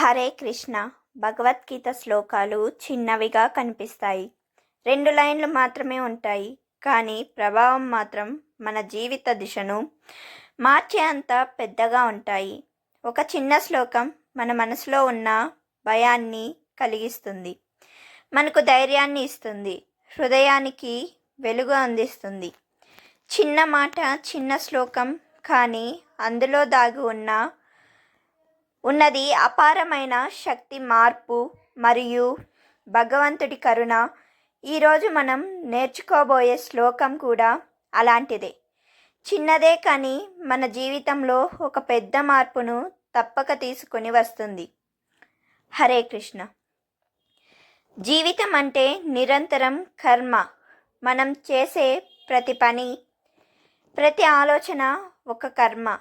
హరే కృష్ణ. భగవద్గీత శ్లోకాలు చిన్నవిగా కనిపిస్తాయి. రెండు లైన్లు మాత్రమే ఉంటాయి. కానీ ప్రభావం మాత్రం మన జీవిత దిశను మార్చే అంత పెద్దగా ఉంటాయి. ఒక చిన్న శ్లోకం మన మనసులో ఉన్న భయాన్ని కలిగిస్తుంది. మనకు ధైర్యాన్ని ఇస్తుంది. హృదయానికి వెలుగు అందిస్తుంది. చిన్న మాట చిన్న శ్లోకం కానీ అందులో దాగి ఉన్న ఉన్నది అపారమైన శక్తి మార్పు మరియు భగవంతుడి కరుణ. ఈరోజు మనం నేర్చుకోబోయే శ్లోకం కూడా అలాంటిదే. చిన్నదే కానీ మన జీవితంలో ఒక పెద్ద మార్పును తప్పక తీసుకొని వస్తుంది. హరే కృష్ణ. జీవితం అంటే నిరంతరం కర్మ. మనం చేసే ప్రతి పని ప్రతి ఆలోచన ఒక కర్మ.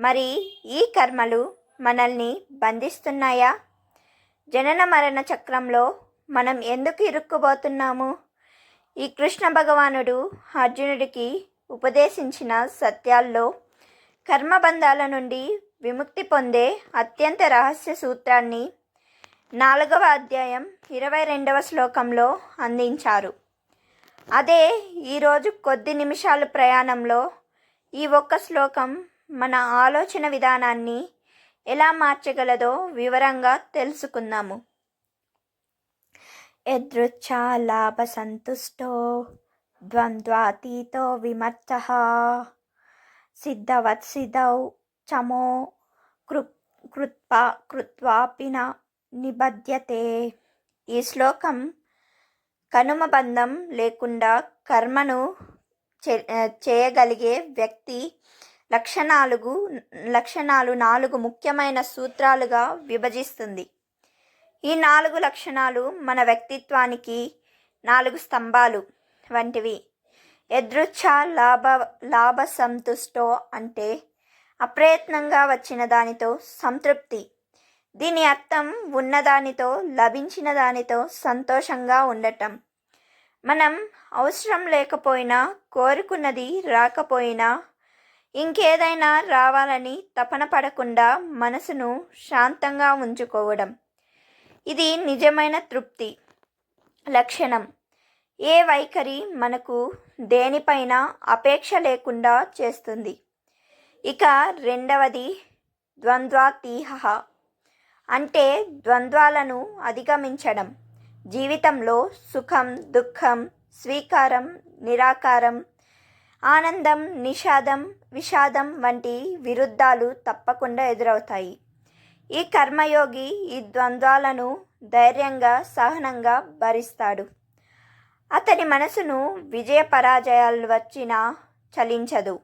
మరి ఈ కర్మలు మనల్ని బంధిస్తున్నాయా? జనన మరణ చక్రంలో మనం ఎందుకు ఇరుక్కుపోతున్నాము? ఈ కృష్ణ భగవానుడు అర్జునుడికి ఉపదేశించిన సత్యాల్లో కర్మబంధాల నుండి విముక్తి పొందే అత్యంత రహస్య సూత్రాన్ని నాలుగవ అధ్యాయం ఇరవై రెండవ శ్లోకంలో అందించారు. అదే ఈరోజు కొద్ది నిమిషాల ప్రయాణంలో ఈ ఒక్క శ్లోకం మన ఆలోచన విధానాన్ని ఎలా మార్చగలదో వివరంగా తెలుసుకుందాము. యదృచ్ఛా లాభ సంతుష్టో ద్వంద్వాతీతో విమర్శ సిద్ధవత్ సిద్ధౌ చమో కృ కృత్వా కృత్వాపి నిబధ్యతే. ఈ శ్లోకం కనుమబంధం లేకుండా కర్మను చేయగలిగే వ్యక్తి లక్షణాలుగు లక్షణాలు నాలుగు ముఖ్యమైన సూత్రాలుగా విభజిస్తుంది. ఈ నాలుగు లక్షణాలు మన వ్యక్తిత్వానికి నాలుగు స్తంభాలు వంటివి. ఎదృచ్ఛ లాభ లాభ సంతుష్టో అంటే అప్రయత్నంగా వచ్చిన దానితో సంతృప్తి. దీని అర్థం ఉన్నదానితో లభించిన దానితో సంతోషంగా ఉండటం. మనం అవసరం లేకపోయినా కోరుకున్నది రాకపోయినా ఇంకేదైనా రావాలని తపన పడకుండా మనసును శాంతంగా ఉంచుకోవడం. ఇది నిజమైన తృప్తి. లక్షణం. ఏ వైఖరి మనకు దేనిపైన అపేక్ష లేకుండా చేస్తుంది. ఇక రెండవది ద్వంద్వాతీహ. అంటే ద్వంద్వాలను అధిగమించడం. జీవితంలో సుఖం దుఃఖం స్వీకారం నిరాకారం ఆనందం నిషాదం విషాదం వంటి విరుద్ధాలు తప్పకుండా ఎదురవుతాయి. ఈ కర్మయోగి ఈ ద్వంద్వాలను ధైర్యంగా సహనంగా భరిస్తాడు. అతని మనసును విజయ పరాజయాలు వచ్చినా చలించదు.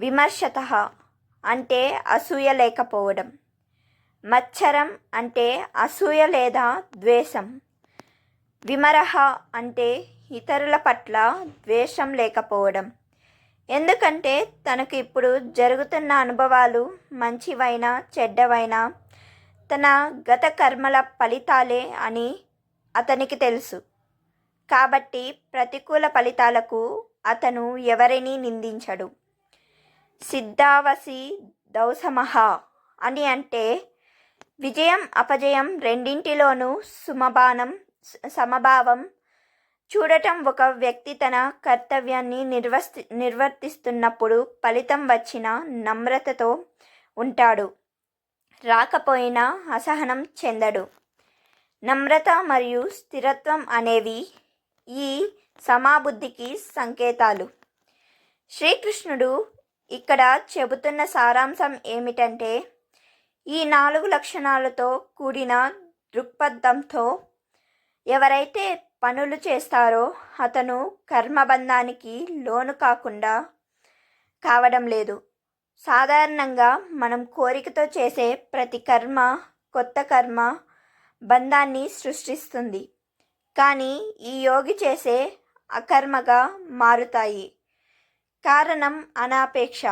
విమర్శత అంటే అసూయ లేకపోవడం. మచ్చరం అంటే అసూయ లేదా ద్వేషం. విమరహ అంటే ఇతరుల పట్ల ద్వేషం లేకపోవడం. ఎందుకంటే తనకు ఇప్పుడు జరుగుతున్న అనుభవాలు మంచివైనా చెడ్డవైనా తన గత కర్మల ఫలితాలే అని అతనికి తెలుసు. కాబట్టి ప్రతికూల ఫలితాలకు అతను ఎవరిని నిందించడు. సిద్ధావసి దౌసమహ అని అంటే విజయం అపజయం రెండింటిలోనూ సుమబానం సమభావం చూడటం ఒక వ్యక్తి తన కర్తవ్యాన్ని నిర్వస్తి నిర్వర్తిస్తున్నప్పుడు ఫలితం వచ్చిన నమ్రతతో ఉంటాడు. రాకపోయినా అసహనం చెందడు. నమ్రత మరియు స్థిరత్వం అనేవి ఈ సమాబుద్ధికి సంకేతాలు. శ్రీకృష్ణుడు ఇక్కడ చెబుతున్న సారాంశం ఏమిటంటే ఈ నాలుగు లక్షణాలతో కూడిన దృక్పథంతో ఎవరైతే పనులు చేస్తారో అతను కర్మబంధానికి లోను కాకుండా కావడం లేదు. సాధారణంగా మనం కోరికతో చేసే ప్రతి కర్మ కొత్త కర్మ బంధాన్ని సృష్టిస్తుంది. కానీ ఈ యోగి చేసే అకర్మగా మారుతాయి. కారణం అనాపేక్ష.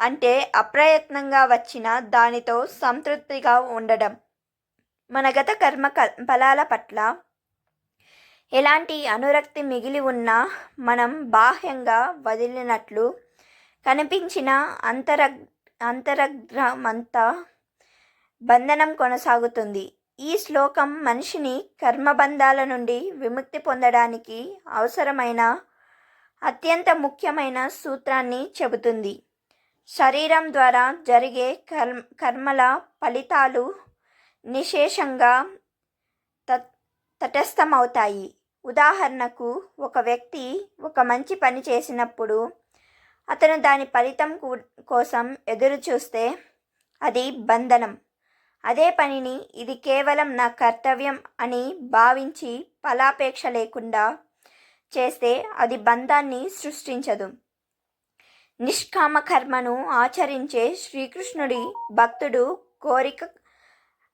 అంటే అప్రయత్నంగా వచ్చిన దానితో సంతృప్తిగా ఉండడం. మన గత కర్మ క- ఫలాల పట్ల ఎలాంటి అనురక్తి మిగిలి ఉన్నా మనం బాహ్యంగా వదిలినట్లు కనిపించిన అంతర అంతరగ్రమంతా బంధనం కొనసాగుతుంది. ఈ శ్లోకం మనిషిని కర్మబంధాల నుండి విముక్తి పొందడానికి అవసరమైన అత్యంత ముఖ్యమైన సూత్రాన్ని చెబుతుంది. శరీరం ద్వారా జరిగే కర్మ కర్మల ఫలితాలు నిశేషంగా త తటస్థమవుతాయి. ఉదాహరణకు ఒక వ్యక్తి ఒక మంచి పని చేసినప్పుడు అతను దాని ఫలితం కోసం ఎదురు చూస్తే అది బంధనం. అదే పనిని ఇది కేవలం నా కర్తవ్యం అని భావించి ఫలాపేక్ష లేకుండా చేస్తే అది బంధాన్ని సృష్టించదు. నిష్కామ కర్మను ఆచరించే శ్రీకృష్ణుడి భక్తుడు కోరిక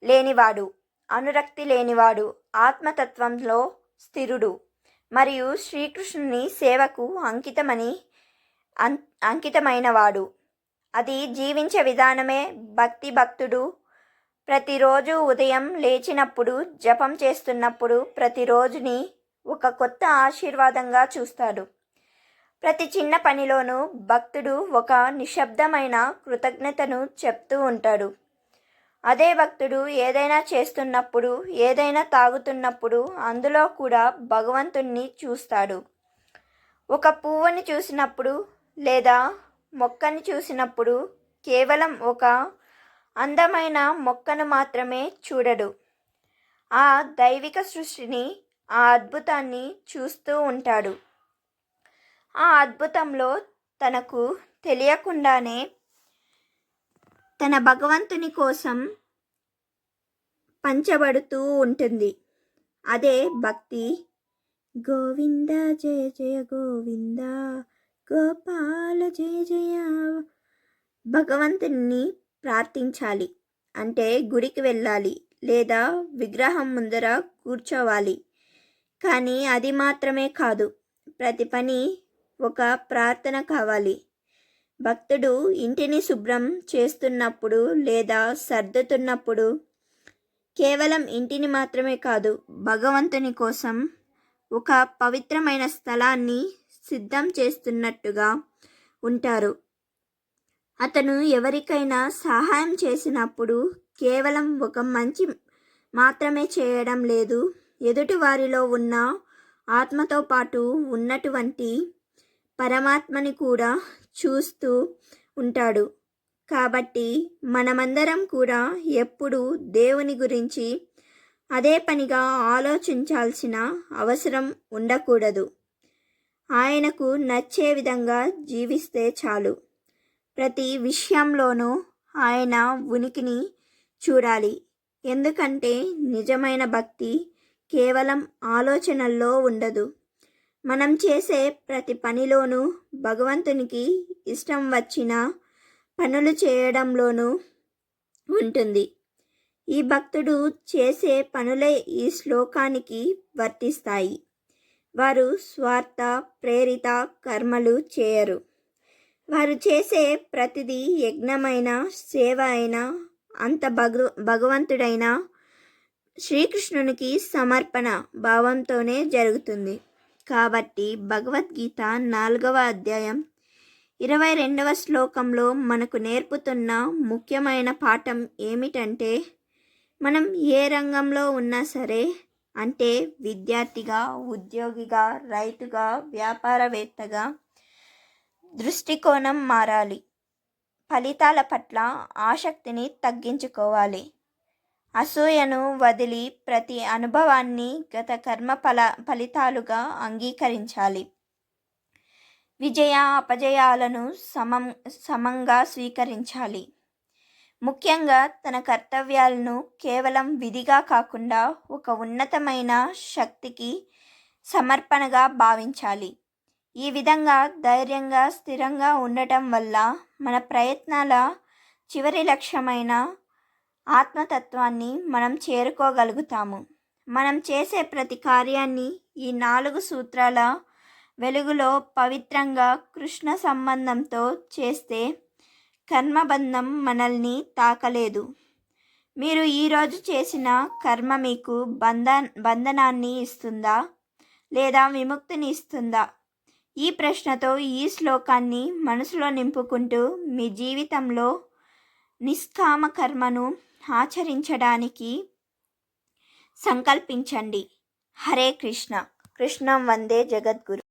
లేనివాడు అనురక్తి లేనివాడు ఆత్మతత్వంలో స్థిరుడు. మరియు శ్రీకృష్ణుని సేవకు అంకితమని అం అంకితమైనవాడు. అది జీవించే విధానమే భక్తి భక్తుడు ప్రతిరోజు ఉదయం లేచినప్పుడు జపం చేస్తున్నప్పుడు ప్రతిరోజుని ఒక కొత్త ఆశీర్వాదంగా చూస్తాడు. ప్రతి చిన్న పనిలోనూ భక్తుడు ఒక నిశ్శబ్దమైన కృతజ్ఞతను చెప్తూ ఉంటాడు. అదే భక్తుడు ఏదైనా చేస్తున్నప్పుడు ఏదైనా తాగుతున్నప్పుడు అందులో కూడా భగవంతుణ్ణి చూస్తాడు. ఒక పువ్వుని చూసినప్పుడు లేదా మొక్కని చూసినప్పుడు కేవలం ఒక అందమైన మొక్కను మాత్రమే చూడడు. ఆ దైవిక సృష్టిని ఆ అద్భుతాన్ని చూస్తూ ఉంటాడు. ఆ అద్భుతంలో తనకు తెలియకుండానే తన భగవంతుని కోసం పంచబడుతూ ఉంటుంది. అదే భక్తి. గోవింద జయ జయ గోవింద గోపాల జయ జయ భగవంతుని ప్రార్థించాలి. అంటే గుడికి వెళ్ళాలి లేదా విగ్రహం ముందర కూర్చోవాలి. కానీ అది మాత్రమే కాదు. ప్రతి పని ఒక ప్రార్థన కావాలి. భక్తుడు ఇంటిని శుభ్రం చేస్తున్నప్పుడు లేదా సర్దుతున్నప్పుడు కేవలం ఇంటిని మాత్రమే కాదు భగవంతుని కోసం ఒక పవిత్రమైన స్థలాన్ని సిద్ధం చేస్తున్నట్టుగా ఉంటారు. అతను ఎవరికైనా సహాయం చేసినప్పుడు కేవలం ఒక మంచి మాత్రమే చేయడం లేదు. ఎదుటి వారిలో ఉన్న ఆత్మతో పాటు ఉన్నటువంటి పరమాత్మని కూడా చూస్తూ ఉంటాడు. కాబట్టి మనమందరం కూడా ఎప్పుడు దేవుని గురించి అదే పనిగా ఆలోచించాల్సిన అవసరం ఉండకూడదు. ఆయనకు నచ్చే విధంగా జీవిస్తే చాలు. ప్రతి విషయంలోనూ ఆయన ఉనికిని చూడాలి. ఎందుకంటే నిజమైన భక్తి కేవలం ఆలోచనల్లో ఉండదు. మనం చేసే ప్రతి పనిలోనూ భగవంతునికి ఇష్టం వచ్చిన పనులు చేయడంలోనూ ఉంటుంది. ఈ భక్తుడు చేసే పనులే ఈ శ్లోకానికి వర్తిస్తాయి. వారు స్వార్థ ప్రేరిత కర్మలు చేయరు. వారు చేసే ప్రతిదీ యజ్ఞమైన సేవ అయినా అంత భగ భగవంతుడైన శ్రీకృష్ణునికి సమర్పణ భావంతోనే జరుగుతుంది. కాబట్టి భగవద్గీత నాలుగవ అధ్యాయం ఇరవై రెండవ శ్లోకంలో మనకు నేర్పుతున్న ముఖ్యమైన పాఠం ఏమిటంటే మనం ఏ రంగంలో ఉన్నా సరే అంటే విద్యార్థిగా ఉద్యోగిగా రైతుగా వ్యాపారవేత్తగా దృష్టికోణం మారాలి. ఫలితాల పట్ల ఆసక్తిని తగ్గించుకోవాలి. అసూయను వదిలి ప్రతి అనుభవాన్ని గత కర్మ ఫల ఫలితాలుగా అంగీకరించాలి. విజయ అపజయాలను సమం సమంగా స్వీకరించాలి. ముఖ్యంగా తన కర్తవ్యాలను కేవలం విధిగా కాకుండా ఒక ఉన్నతమైన శక్తికి సమర్పణగా భావించాలి. ఈ విధంగా ధైర్యంగా స్థిరంగా ఉండటం వల్ల మన ప్రయత్నాల చివరి లక్ష్యమైన ఆత్మతత్వాన్ని మనం చేరుకోగలుగుతాము. మనం చేసే ప్రతి కార్యాన్ని ఈ నాలుగు సూత్రాల వెలుగులో పవిత్రంగా కృష్ణ సంబంధంతో చేస్తే కర్మబంధం మనల్ని తాకలేదు. మీరు ఈరోజు చేసిన కర్మ మీకు బంధ బంధనాన్ని ఇస్తుందా? లేదా విముక్తిని ఇస్తుందా? ఈ ప్రశ్నతో ఈ శ్లోకాన్ని మనసులో నింపుకుంటూ మీ జీవితంలో నిష్కామ కర్మను ఆచరించడానికి సంకల్పించండి. హరే కృష్ణ. కృష్ణం వందే జగద్గురు.